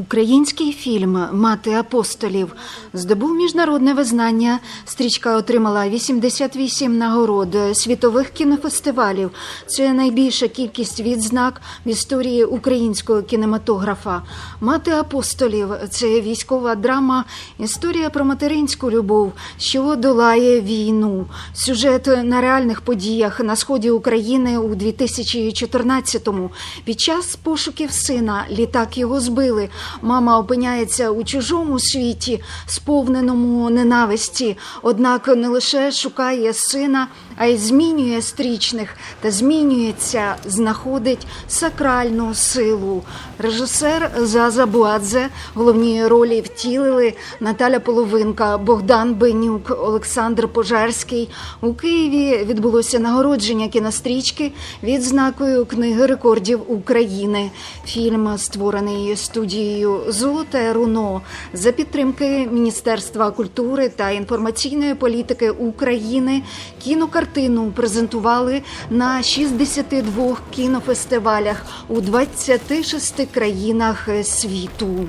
Український фільм Мати апостолів здобув міжнародне визнання. Стрічка отримала 88 нагород світових кінофестивалів. Це найбільша кількість відзнак в історії українського кінематографа. Мати апостолів це військова драма, історія про материнську любов, що долає війну. Сюжет на реальних подіях на сході України у 2014-му. Під час пошуків сина літак його збили. Мама опиняється у чужому світі, сповненому ненависті. Однак не лише шукає сина, а й змінює стрічних та змінюється, знаходить сакральну силу. Режисер Заза Буадзе головні ролі втілили Наталя Половинка, Богдан Бенюк, Олександр Пожарський. У Києві відбулося нагородження кінострічки відзнакою книги рекордів України. Фільм створений студією Золоте руно за підтримки Міністерства культури та інформаційної політики України. Кінокартину презентували на 62 кінофестивалях у 26 країнах світу.